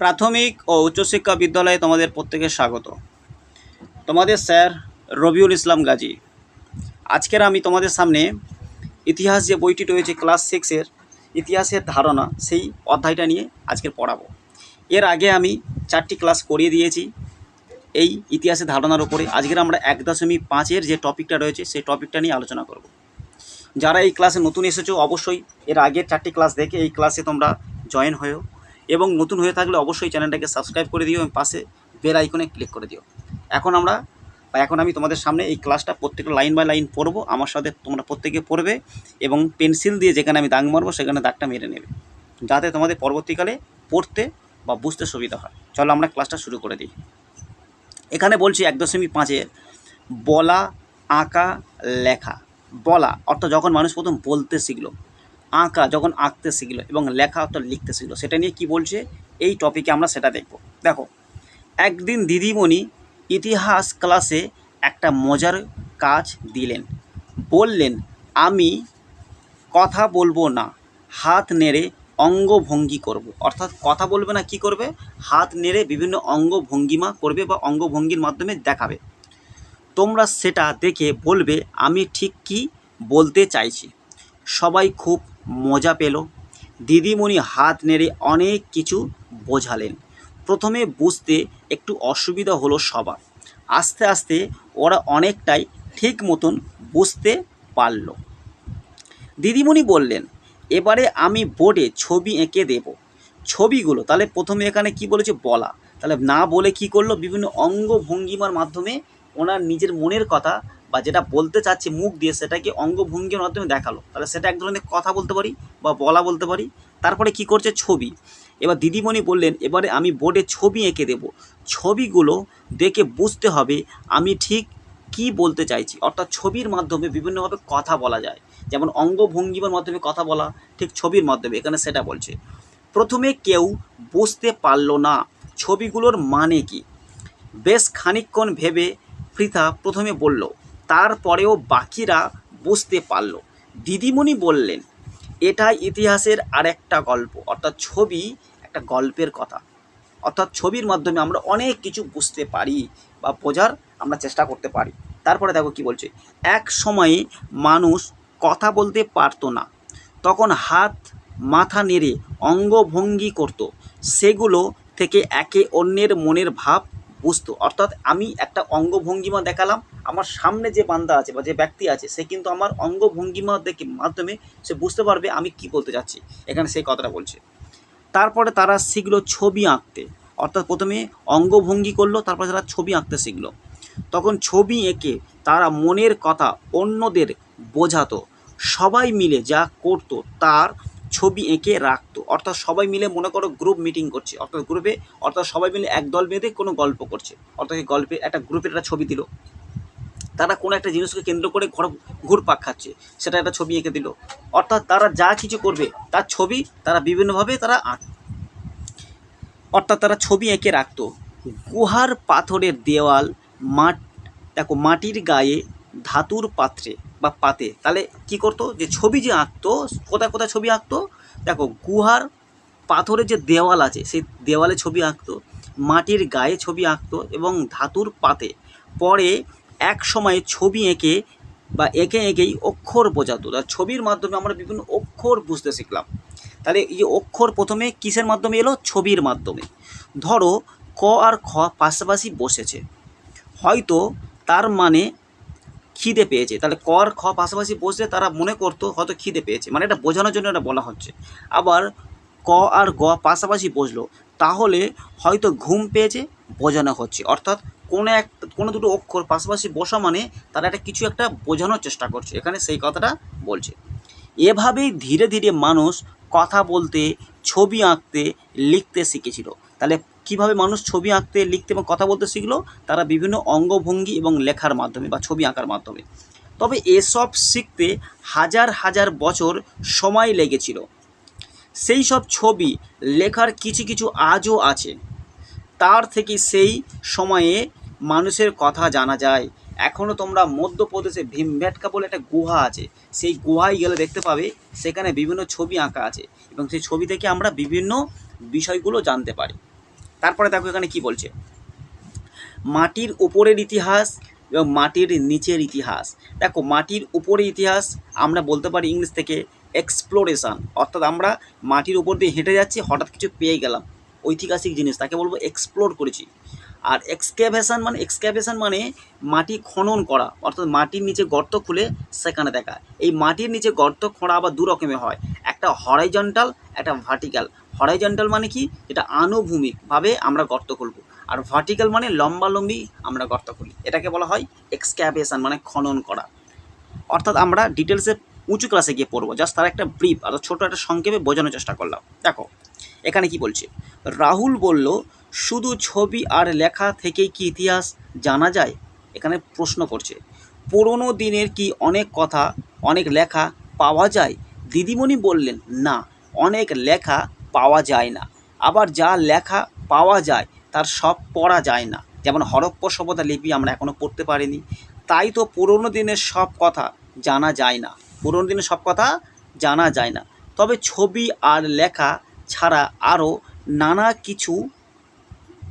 প্রাথমিক ও উচ্চশিক্ষা বিদ্যালয়ে তোমাদের প্রত্যেকের স্বাগত। তোমাদের স্যার রবিউল ইসলাম গাজী। আজকের আমি তোমাদের সামনে ইতিহাস যে বইটি রয়েছে ক্লাস সিক্সের ইতিহাসের ধারণা, সেই অধ্যায়টা নিয়ে আজকের পড়াবো। এর আগে আমি চারটি ক্লাস করিয়ে দিয়েছি। এই ইতিহাসের ধারণার উপরে আজকের আমরা এক দশমিক পাঁচের যে টপিকটা রয়েছে, সেই টপিকটা নিয়ে আলোচনা করব। যারা এই ক্লাসে নতুন এসেছ, অবশ্যই এর আগের চারটি ক্লাস দেখে এই ক্লাসে তোমরা জয়েন হয়েও এবং নতুন হয়ে থাকলে অবশ্যই চ্যানেলটাকে সাবস্ক্রাইব করে দিও এবং পাশে বেল আইকনে ক্লিক করে দিও। এখন আমরা, বা এখন আমি তোমাদের সামনে এই ক্লাসটা প্রত্যেকটা লাইন বাই লাইন পড়ব, আমার সাথে তোমরা প্রত্যেকে পড়বে এবং পেন্সিল দিয়ে যেখানে আমি দাগ মারবো সেখানে দাগটা মেরে নেবে, যাতে তোমাদের পরবর্তীকালে পড়তে বা বুঝতে সুবিধা হয়। চলো আমরা ক্লাসটা শুরু করে দিই। এখানে বলছি এক দশমিক পাঁচের বলা, আঁকা, লেখা। বলা, অর্থাৎ যখন মানুষ প্রথম বলতে শিখলো আঁকা যখন আঁকতে শিখলো এবং লেখা অর্থাৎ লিখতে শিখলো সেটা নিয়ে কি বলছে? এই টপিকে আমরা সেটা দেখব। দেখো, একদিন দিদিমণি ইতিহাস ক্লাসে একটা মজার কাজ দিলেন। বললেন, আমি কথা বলব না, হাত নেড়ে অঙ্গভঙ্গি করব। অর্থাৎ কথা বলবে না কি করবে? হাত নেড়ে বিভিন্ন অঙ্গভঙ্গিমা করবে বা অঙ্গভঙ্গির মাধ্যমে দেখাবে। তোমরা সেটা দেখে বলবে, আমি ঠিক কি বলতে চাইছি? সবাই খুব মজা পেল। দিদিমণি হাত নেড়ে অনেক কিছু বোঝালেন। প্রথমে বুঝতে একটু অসুবিধা হলো সবার। আস্তে আস্তে ওরা অনেকটাই ঠিক মতন বুঝতে পারল। দিদিমণি বললেন, এবারে আমি বোর্ডে ছবি এঁকে দেব। ছবিগুলো, তাহলে প্রথমে এখানে কি বলেছে বলা। তাহলে না বলে কি করল? বিভিন্ন অঙ্গ ভঙ্গিমার মাধ্যমে ওনার নিজের মনের কথা বা যেটা বলতে চাচ্ছে মুখ দিয়ে সেটাকে অঙ্গভঙ্গির মাধ্যমে দেখাল। তাহলে সেটা এক ধরনের কথা বলতে পারি বা বলা বলতে পারি। তারপরে কি করছে? ছবি। এবার দিদিমণি বললেন, এবারে আমি বোর্ডে ছবি এঁকে দেব। ছবিগুলো দেখে বুঝতে হবে আমি ঠিক কি বলতে চাইছি। অর্থাৎ ছবির মাধ্যমে বিভিন্নভাবে কথা বলা যায়। যেমন অঙ্গভঙ্গিমার মাধ্যমে কথা বলা, ঠিক ছবির মাধ্যমে, এখানে সেটা বলছে। প্রথমে কেউ বুঝতে পারল না ছবিগুলোর মানে কি। বেশ খানিকক্ষণ ভেবে পৃথা প্রথমে বলল তারপরেও বাকিরা বুঝতে পারল। দিদিমণি বললেন এটা ইতিহাসের আরেকটা গল্প, অর্থাৎ ছবি একটা গল্পের কথা। অর্থাৎ ছবির মাধ্যমে আমরা অনেক কিছু বুঝতে পারি বা বোঝার আমরা চেষ্টা করতে পারি। তারপরে দেখো কি বলছে, এক সময়ে মানুষ কথা বলতে পারতো না। তখন হাত মাথা নেড়ে অঙ্গভঙ্গি করত। সেগুলো থেকে একে অন্যের মনের ভাব বুঝতো অর্থাৎ আমি একটা অঙ্গভঙ্গিমা দেখালাম, আমার সামনে যে বান্দা আছে বা যে ব্যক্তি আছে, সে কিন্তু আমার অঙ্গভঙ্গিমা দেখে মাধ্যমে সে বুঝতে পারবে আমি কি বলতে চাচ্ছি এখানে সেই কথাটা বলছে। তারপরে তারা শিখলো ছবি আঁকতে। অর্থাৎ প্রথমে অঙ্গভঙ্গি করল, তারপরে তারা ছবি আঁকতে শিখলো। তখন ছবি এঁকে তারা মনের কথা অন্যদের বোঝাতো। সবাই মিলে যা করতো, তার ছবি এঁকে রাখতো। অর্থাৎ সবাই মিলে মনে করো গ্রুপ মিটিং করছে। অর্থাৎ গ্রুপে অর্থাৎ সবাই মিলে একদল বেঁধে কোনো গল্প করছে। অর্থাৎ গল্পে একটা গ্রুপের একটা ছবি দিল। তারা কোনো একটা জিনিসকে কেন্দ্র করে ঘর, ঘুরপাক খাচ্ছে। সেটা একটা ছবি এঁকে দিল। অর্থাৎ তারা যা কিছু করবে, তার ছবি তারা বিভিন্নভাবে তারা আঁক। অর্থাৎ তারা ছবি এঁকে রাখতো। গুহার পাথরের দেওয়াল মাঠ, দেখো মাটির গায়ে ধাতুর পাত্রে বা পাতে, তাহলে কি করতো? যে ছবি যে আঁকতো, কোথায় কোথায় ছবি আঁকতো? দেখো, গুহার পাথরের যে দেওয়াল আছে, সেই দেওয়ালে ছবি আঁকতো, মাটির গায়ে ছবি আঁকতো এবং ধাতুর পাতে। পরে এক সময় ছবি এঁকে বা এঁকে এঁকেই অক্ষর বোঝাতো। আর ছবির মাধ্যমে আমরা বিভিন্ন অক্ষর বুঝতে শিখলাম। তাহলে এই অক্ষর প্রথমে কিসের মাধ্যমে এলো? ছবির মাধ্যমে। ধরো, ক আর খ পাশাপাশি বসেছে। হয়তো তার মানে খিদে পেয়েছে। তাহলে কর, খ পাশাপাশি বসলে তারা মনে করতো হয়তো খিদে পেয়েছে। মানে এটা বোঝানোর জন্য এটা বলা হচ্ছে। আবার ক আর গ পাশাপাশি বসল, তাহলে হয়তো ঘুম পেয়েছে, বোঝানো হচ্ছে। অর্থাৎ কোনো এক, কোনো দুটো অক্ষর পাশাপাশি বসা মানে তারা একটা কিছু একটা বোঝানোর চেষ্টা করছে। এখানে সেই কথাটা বলছে। এভাবেই ধীরে ধীরে মানুষ কথা বলতে, ছবি আঁকতে, লিখতে শিখেছিল। তাহলে কীভাবে মানুষ ছবি আঁকতে, লিখতে এবং কথা বলতে শিখলো, তারা বিভিন্ন অঙ্গভঙ্গি এবং লেখার মাধ্যমে বা ছবি আঁকার মাধ্যমে। তবে এসব শিখতে হাজার হাজার বছর সময় লেগেছিল। সেই সব ছবি লেখার কিছু কিছু আজও আছে। তার থেকে সেই সময়ে মানুষের কথা জানা যায়। এখনও তোমরা মধ্যপ্রদেশে ভীমবেটকা বলে একটা গুহা আছে। সেই গুহায় গেলে দেখতে পাবে সেখানে বিভিন্ন ছবি আঁকা আছে এবং সেই ছবি থেকে আমরা বিভিন্ন বিষয়গুলো জানতে পারি। তারপরে দেখো এখানে কি বলছে? মাটির উপরের ইতিহাস এবং মাটির নিচের ইতিহাস। দেখো, মাটির উপরের ইতিহাস আমরা বলতে পারি ইংলিশ থেকে এক্সপ্লোরেশন অর্থাৎ আমরা মাটির উপর দিয়ে হেঁটে যাচ্ছি, হঠাৎ কিছু পেয়ে গেলাম। ঐতিহাসিক জিনিস, তাকে বলব এক্সপ্লোর করেছি। আর এক্সক্যাভেশন মানে এক্সক্যাভেশন মানে মাটি খনন করা, অর্থাৎ মাটির নিচে গর্ত খুলে সেখানে দেখা। এই মাটির নিচে গর্ত খোঁড়া আবার দু রকমের হয়, একটা হরাইজন্টাল একটা ভার্টিক্যাল হরাইজন্টাল মানে কি? এটা আনুভূমিকভাবে আমরা গর্ত খুলবো। আর ভার্টিক্যাল মানে লম্বালম্বি আমরা গর্ত খুলি। এটাকে বলা হয় এক্সক্যাভেশন মানে খনন করা। অর্থাৎ আমরা ডিটেলসে উঁচু ক্লাসে গিয়ে পড়ব। জাস্ট তার একটা ব্রিফ অর্থাৎ ছোটো একটা সংক্ষেপে বোঝানোর চেষ্টা করলাম। দেখো, এখানে কি বলছে? রাহুল বলল, শুধু ছবি আর লেখা থেকেই কি ইতিহাস জানা যায়? এখানে প্রশ্ন করছে, পুরনো দিনের কি অনেক কথা, অনেক লেখা পাওয়া যায়? দিদিমণি বললেন, না, অনেক লেখা পাওয়া যায় না। আবার যা লেখা পাওয়া যায়, তার সব পড়া যায় না। যেমন হরপ্প সভ্যতা লিপি আমরা এখনও পড়তে পারিনি। তাই তো পুরনো দিনের সব কথা জানা যায় না। পুরনো দিনের সব কথা জানা যায় না। তবে ছবি আর লেখা ছাড়া আরও নানা কিছু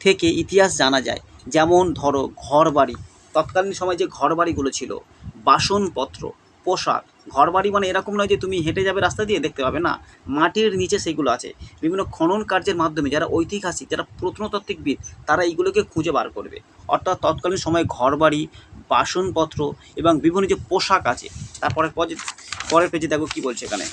থেকে ইতিহাস জানা যায়। যেমন ধরো, ঘরবাড়ি। তৎকালীন সময় যে ঘরবাড়িগুলো ছিল, বাসনপত্র, পোশাক ঘরবাড়ি মানে এরকম নয় যে তুমি হেঁটে যাবে রাস্তা দিয়ে, দেখতে পাবে না। মাটির নিচে সেগুলো আছে। বিভিন্ন খনন কার্যের মাধ্যমে যারা ঐতিহাসিক, যারা প্রত্নতাত্ত্বিকবিদ, তারা এইগুলোকে খুঁজে বার করবে। অর্থাৎ তৎকালীন সময় ঘরবাড়ি, বাসনপত্র এবং বিভিন্ন যে পোশাক আছে, তারপরে পরে, পরের পেজে দেখো কী বলছে এখানে।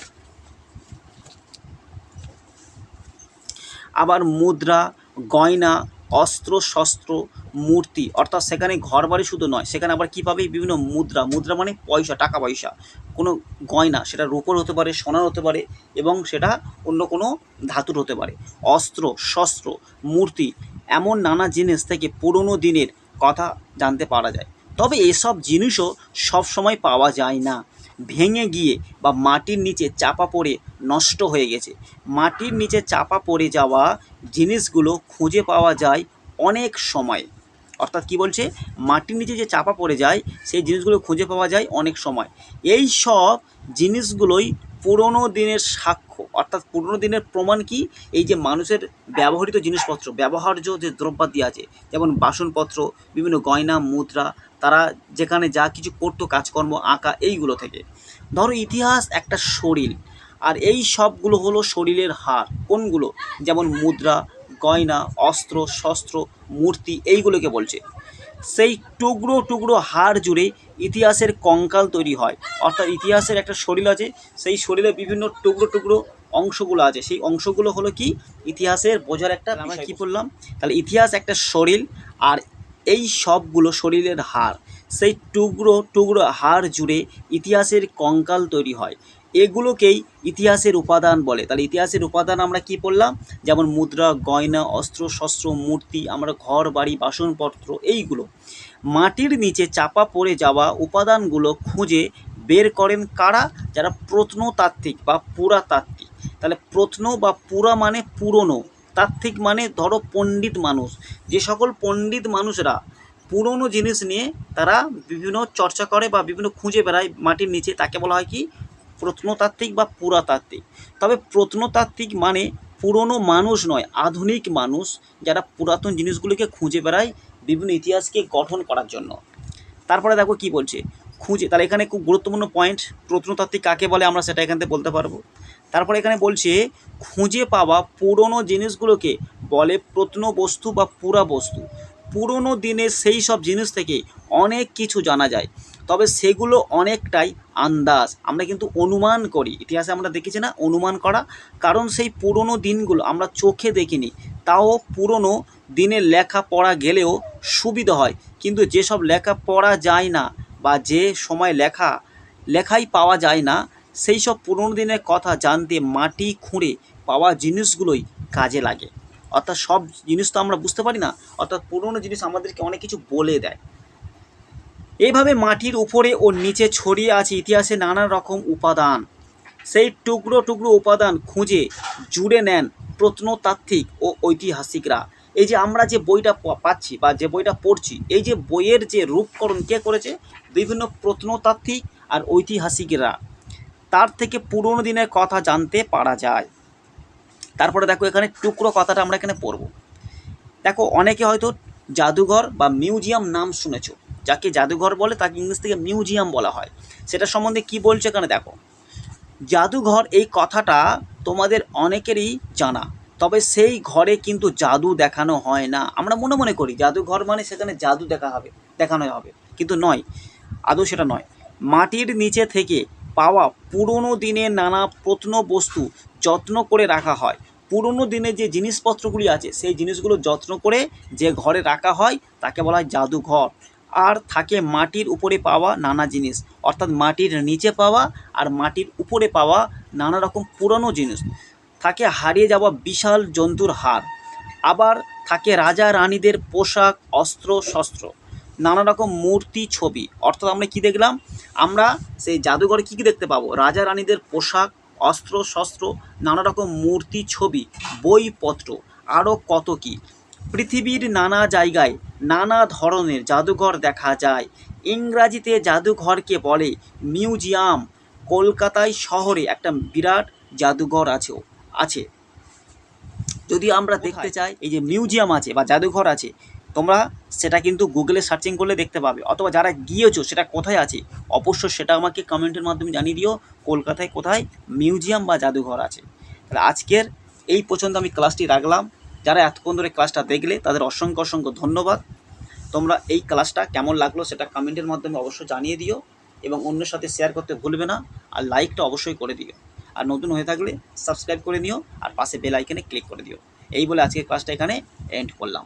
আবার মুদ্রা, গয়না অস্ত্র শস্ত্র মূর্তি, অর্থাৎ সেখানে ঘর বাড়ি শুধু নয়, সেখানে আবার কী পাবে বিভিন্ন মুদ্রা মুদ্রা মানে পয়সা, টাকা পয়সা, কোনো গয়না, সেটা রূপোর হতে পারে, সোনার হতে পারে এবং সেটা অন্য কোনো ধাতুর হতে পারে। অস্ত্র শস্ত্র মূর্তি এমন নানা জিনিস থেকে পুরনো দিনের কথা জানতে পারা যায়। তবে এসব জিনিসও সব সময় পাওয়া যায় না। ভেঙে গিয়ে বা মাটির নিচে চাপা পড়ে নষ্ট হয়ে গেছে। মাটির নিচে চাপা পড়ে যাওয়া জিনিসগুলো খুঁজে পাওয়া যায় অনেক সময়। অর্থাৎ কি বলছে? মাটির নিচে যে চাপা পড়ে যায়, সেই জিনিসগুলো খুঁজে পাওয়া যায় অনেক সময়। এই সব জিনিসগুলোই পুরনো দিনের সাক্ষ্য, অর্থাৎ পুরনো দিনের প্রমাণ কি? এই যে মানুষের ব্যবহৃত জিনিসপত্র, ব্যবহার্য যে দ্রব্যাদি আছে, যেমন বাসনপত্র, বিভিন্ন গয়না, মুদ্রা, তারা যেখানে যা কিছু করতো, কাজকর্ম, আঁকা, এইগুলো থেকে। ধরো ইতিহাস একটা শরীর, আর এই সবগুলো হলো শরীরের হার। কোনগুলো? যেমন মুদ্রা, গয়না, অস্ত্র, শস্ত্র, মূর্তি, এইগুলোকে বলছে। সেই টুকরো টুকরো হাড় জুড়ে ইতিহাসের কঙ্কাল তৈরি হয়। অর্থাৎ ইতিহাসের একটা শরীর আছে সেই শরীরে বিভিন্ন টুকরো টুকরো অংশগুলো আছে। সেই অংশগুলো হলো কি? ইতিহাসের বোঝার একটা আমরা কী বললাম? তাহলে ইতিহাস একটা শরীর আর এই সবগুলো শরীরের হাড়। সেই টুকরো টুকরো হাড় জুড়ে ইতিহাসের কঙ্কাল তৈরি হয়। এগুলোকেই ইতিহাসের উপাদান বলে। তাহলে ইতিহাসের উপাদান আমরা কি পড়লাম যেমন মুদ্রা গয়না অস্ত্র শস্ত্র মূর্তি আমরা ঘর বাড়ি বাসনপত্র এইগুলো। মাটির নিচে চাপা পড়ে যাওয়া উপাদানগুলো খুঁজে বের করেন কারা? যারা প্রত্নতাত্ত্বিক বা পুরাতাত্ত্বিক। তাহলে প্রত্ন বা পুরা মানে পুরনো। তাত্ত্বিক মানে ধরো পণ্ডিত মানুষ। যে সকল পণ্ডিত মানুষরা পুরনো জিনিস নিয়ে তারা বিভিন্ন চর্চা করে বা বিভিন্ন খুঁজে বেড়ায় মাটির নিচে, তাকে বলা হয় কি? প্রত্নতাত্ত্বিক বা পুরাতাত্ত্বিক। তবে প্রত্নতাত্ত্বিক মানে পুরনো মানুষ নয়, আধুনিক মানুষ যারা পুরাতন জিনিসগুলিকে খুঁজে বেড়ায় বিভিন্ন ইতিহাসকে গঠন করার জন্য। তারপরে দেখো কি বলছে? খুঁজে, তাহলে এখানে খুব গুরুত্বপূর্ণ পয়েন্ট প্রত্নতাত্ত্বিক কাকে বলে আমরা সেটা এখান থেকে বলতে পারব। তারপরে এখানে বলছে, খুঁজে পাওয়া পুরনো জিনিসগুলোকে বলে প্রত্ন বস্তু বা পুরা বস্তু। পুরনো দিনের সেই সব জিনিস থেকে অনেক কিছু জানা যায়, তবে সেগুলো অনেকটাই আন্দাজ। আমরা কিন্তু অনুমান করি, ইতিহাসে আমরা দেখেছি না অনুমান করা, কারণ সেই পুরনো দিনগুলো আমরা চোখে দেখিনি। তাও পুরনো দিনের লেখা পড়া গেলেও সুবিধা হয়। কিন্তু যেসব লেখা পড়া যায় না বা যে সময় লেখা, লেখাই পাওয়া যায় না, সেই সব পুরনো দিনের কথা জানতে মাটি খুঁড়ে পাওয়া জিনিসগুলোই কাজে লাগে। অর্থাৎ সব জিনিস তো আমরা বুঝতে পারি না, অর্থাৎ পুরনো জিনিস আমাদেরকে অনেক কিছু বলে দেয়। এইভাবে মাটির উপরে ও নিচে ছড়িয়ে আছে ইতিহাসে নানা রকম উপাদান। সেই টুকরো টুকরো উপাদান খুঁজে জুড়ে নেন প্রত্নতাত্ত্বিক ও ঐতিহাসিকরা। এই যে আমরা যে বইটা পাচ্ছি বা যে বইটা পড়ছি, এই যে বইয়ের যে রূপকরণ কে করেছে? বিভিন্ন প্রত্নতাত্ত্বিক আর ঐতিহাসিকরা। তার থেকে পুরনো দিনের কথা জানতে পারা যায়। তারপরে দেখো এখানে টুকরো কথাটা আমরা এখানে পড়ব। দেখো, অনেকে হয়তো জাদুঘর বা মিউজিয়াম নাম শুনেছো। যাকে জাদুঘর বলে তাকে ইংলিশ থেকে মিউজিয়াম বলা হয়। সেটা সম্বন্ধে কি বলছে এখানে দেখো। জাদুঘর এই কথাটা তোমাদের অনেকেরই জানা। তবে সেই ঘরে কিন্তু জাদু দেখানো হয় না। আমরা মনে মনে করি জাদুঘর মানে সেখানে জাদু দেখা হবে দেখানো হবে। কিন্তু নয়, আদৌ সেটা নয়। মাটির নিচে থেকে পাওয়া পুরনো দিনের নানা প্রত্নবস্তু যত্ন করে রাখা হয়। পুরনো দিনের যে জিনিসপত্রগুলি আছে, সেই জিনিসগুলো যত্ন করে যে ঘরে রাখা হয়, তাকে বলা হয় জাদুঘর আর থাকে মাটির উপরে পাওয়া নানা জিনিস, অর্থাৎ মাটির নিচে পাওয়া আর মাটির উপরে পাওয়া নানা রকম পুরনো জিনিস। থাকে হারিয়ে যাওয়া বিশাল জন্তুর হাড়। আবার থাকে রাজা রানীদের পোশাক, অস্ত্র, শস্ত্র। নানা রকম মূর্তি, ছবি। অর্থাৎ আমরা কি দেখলাম? আমরা সেই জাদুঘরে কী কী দেখতে পাবো? রাজা রানীদের পোশাক, অস্ত্র, শস্ত্র, নানা রকম মূর্তি, ছবি, বইপত্র, আরও কত কী। পৃথিবীর নানা জায়গায় নানা ধরনের জাদুঘর দেখা যায়। ইংরাজিতে জাদুঘরকে বলে মিউজিয়াম। কলকাতায় শহরে একটা বিরাট জাদুঘর আছে আছে। যদি আমরা দেখতে চাই এই যে মিউজিয়াম আছে বা জাদুঘর আছে তোমরা সেটা কিন্তু গুগলে সার্চিং করলে দেখতে পাবে। অথবা যারা গিয়েছো সেটা কোথায় আছে অবশ্যই সেটা আমাকে কমেন্টের মাধ্যমে জানিয়ে দিও কলকাতায় কোথায় মিউজিয়াম বা জাদুঘর আছে। তাহলে আজকের এই পর্যন্ত আমি ক্লাসটি রাখলাম। যারা এতক্ষণ ধরে ক্লাসটা দেখলে তাদের অসংখ্য অসংখ্য ধন্যবাদ। তোমরা এই ক্লাসটা কেমন লাগল সেটা কমেন্টের মাধ্যমে অবশ্যই জানিয়ে দিও এবং অন্যের সাথে শেয়ার করতে ভুলবে না। আর লাইকটা অবশ্যই করে দিও। আর নতুন হয়ে থাকলে সাবস্ক্রাইব করে নিও আর পাশে বেল আইকনে ক্লিক করে দিও। এই বলে আজকের ক্লাসটা এখানে এন্ড করলাম।